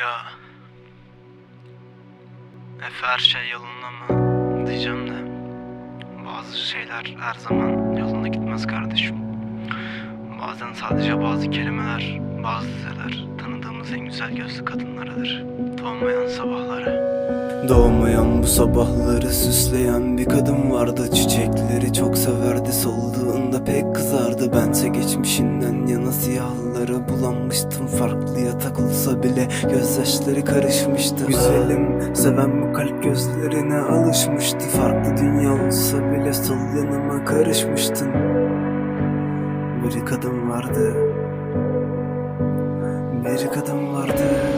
Ya Efe her şey yolunda mı diyeceğim de bazı şeyler her zaman yolunda gitmez kardeşim. Bazen sadece bazı kelimeler, bazı dizeler tanıdığımız en güzel gözlü kadınlarıdır. Doğmayan sabahları. Doğmayan bu sabahları süsleyen bir kadın vardı Çiçekleri çok severdi solduğunda pek bulanmıştım Farklı yatak olsa bile gözyaşları karışmıştı. Güzelim seven bu kalp gözlerine alışmıştı. Farklı dünya olsa bile sol yanıma karışmıştın. Bir kadın vardı. Bir kadın vardı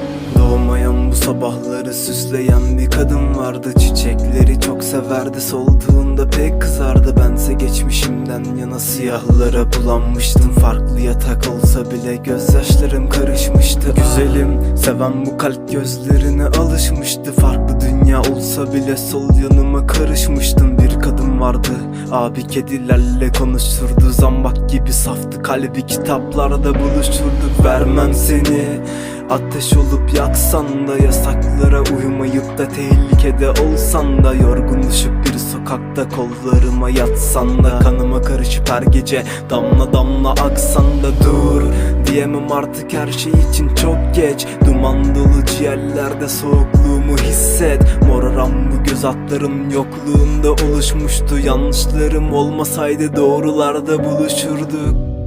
sabahları süsleyen bir kadın vardı. Çiçekleri çok severdi. Solduğunda pek kızardı. Bense geçmişimden yana siyahlara bulanmıştım. Farklı yatak olsa bile gözyaşlarım karışmıştı. Güzelim seven bu kalp gözlerine alışmıştı. Farklı dünya olsa bile sol yanıma karışmıştım. Bir kadın vardı. Abi kedilerle konuşurdu. Zambak gibi saftı. Kalbi kitaplarda buluşurduk. Vermem seni Ateş olup yaksan da Yasaklara uymayıp da tehlikede olsan da Yorgun düşüp bir sokakta kollarıma yatsan da Kanıma karışıp her gece damla damla aksan da Dur diyemem artık her şey için çok geç. Duman dolu ciğerlerde soğukluğumu hisset. Moraran bu göz atlarım yokluğunda oluşmuştu. Yanlışlarım olmasaydı doğrularda buluşurduk